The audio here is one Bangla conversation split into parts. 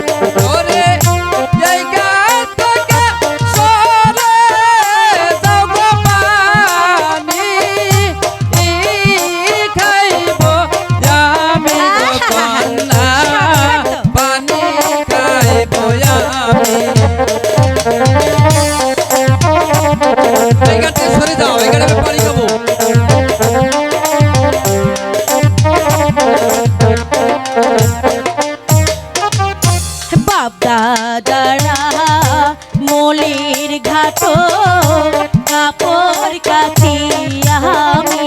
ওরে এই মলির ঘাট কাপড় কাছি আমি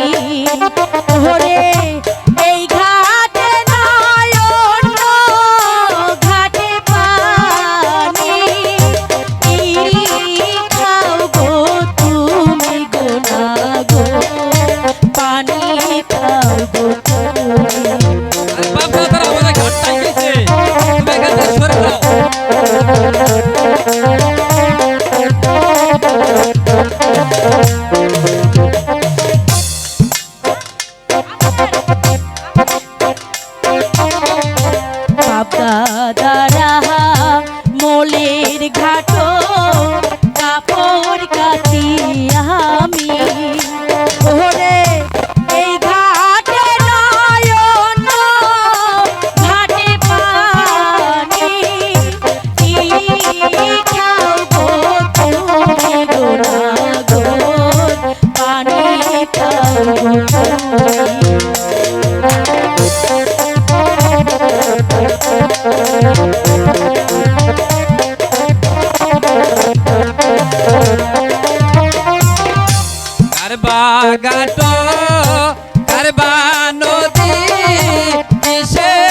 yeah. ঘাট কারবা নদী কিসের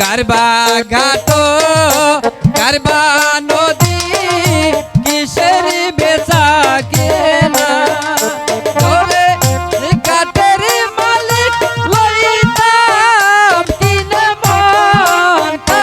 কারবা ঘাট কারবা নদী কিসের বেচা কেনা? ওরে ঘাটের মালিক লইতাম কিনে মনটা